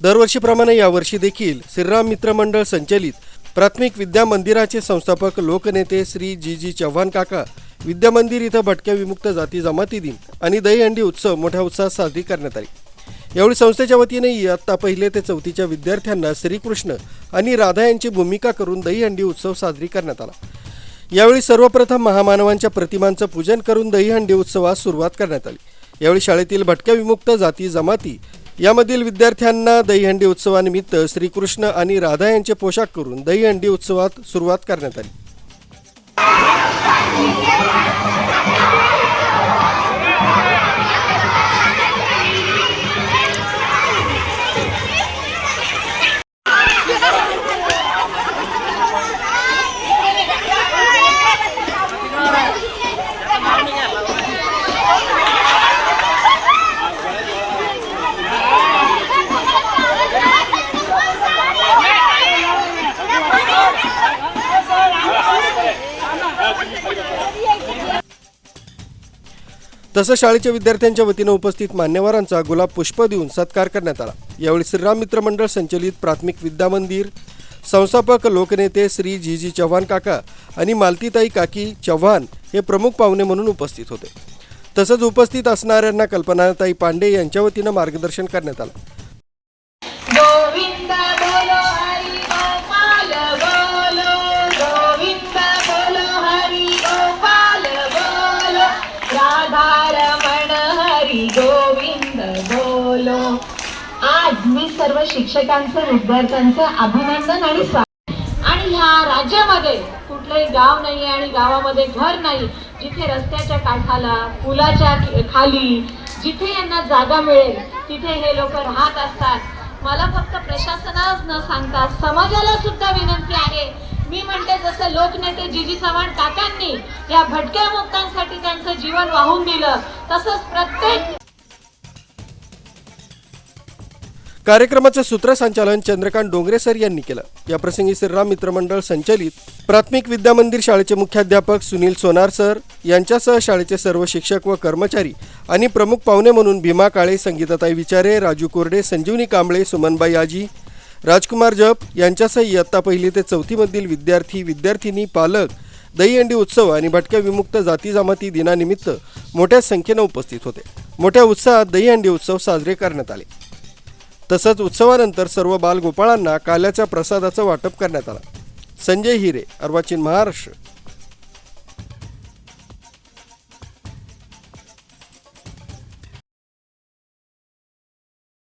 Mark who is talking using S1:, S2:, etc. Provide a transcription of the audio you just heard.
S1: दरवर्षीप्रमाणे यावर्षी देखील श्रीराम मित्र मंडळ संचलित प्राथमिक विद्या मंदिराचे संस्थापक लोकनेते श्री जी जी चव्हाण काका विद्या मंदिर इथं भटक्या विमुक्त जाती जमाती दिन आणि दहीहंडी उत्सव मोठ्या उत्साहात साजरी करण्यात आली. यावेळी संस्थेच्या वतीने इयत्ता पहिले ते चौथीच्या विद्यार्थ्यांना श्रीकृष्ण आणि राधा यांची भूमिका करून दहीहंडी उत्सव साजरी करण्यात आला. यावेळी सर्वप्रथम महामानवांच्या प्रतिमांचं पूजन करून दहीहंडी उत्सवास सुरुवात करण्यात आली. यावेळी शाळेतील भटक्या विमुक्त जाती जमाती यामधील विद्यार्थ्यांना दहीहंडी उत्सवानिमित्त श्रीकृष्ण आणि राधा यांचे पोशाख करून दहीहंडी उत्सवात सुरुवात करण्यात आली. तसं शाळेच्या विद्यार्थ्यांच्या वतीनं उपस्थित मान्यवरांचा गुलाब पुष्प देऊन सत्कार करण्यात आला. यावेळी श्रीराम मित्र मंडळ संचलित प्राथमिक विद्या मंदिर संस्थापक लोकनेते श्री जी जी चव्हाण काका आणि मालतीताई काकी चव्हाण हे प्रमुख पाहुणे म्हणून उपस्थित होते. तसंच उपस्थित असणाऱ्यांना कल्पनाताई पांडे यांच्या वतीनं मार्गदर्शन करण्यात आलं.
S2: गोविंद बोलो. आज मी सर्व शिक्षकांचं विद्यार्थ्यांचं अभिनंदन आणि स्वागत आणि ह्या राज्यामध्ये कुठलंही गाव नाही आणि गावामध्ये घर नाही जिथे रस्त्याच्या काठाला पुलाच्या खाली जिथे यांना जागा मिळेल तिथे हे लोक राहत असतात. मला फक्त प्रशासनाच न सांगता समाजाला सुद्धा विनंती आहे. मी म्हणते जसं लोकनेते जीजी चव्हाण काकांनी या भटक्या मुक्तांसाठी त्यांचं जीवन वाहून दिलं तसंच प्रत्येक
S1: कार्यक्रमाचं सूत्रसंचालन चंद्रकांत डोंगरे सर यांनी केलं. या प्रसंगी श्रीराम मित्र मंडळ संचलित प्राथमिक विद्या मंदिर शाळेचे मुख्याध्यापक सुनील सोनार सर यांच्यासह शाळेचे सर्व शिक्षक व कर्मचारी आणि प्रमुख पाहुणे म्हणून भीमा काळे संगीताताई विचारे राजू कोरडे संजीवनी कांबळे सुमनबाई आजी राजकुमार जप यांच्यासह इयत्ता पहिली ते चौथीमधील विद्यार्थी विद्यार्थिनी पालक दहीहंडी उत्सव आणि भटक्या विमुक्त जाती जमाती दिनानिमित्त मोठ्या संख्येनं उपस्थित होते. मोठ्या उत्साहात दहीहंडी उत्सव साजरे करण्यात आले. तसंच उत्सवानंतर सर्व बालगोपाळांना काल्याच्या प्रसादाचं वाटप करण्यात आलं. संजय हिरे अर्वाचीन महाराष्ट्र.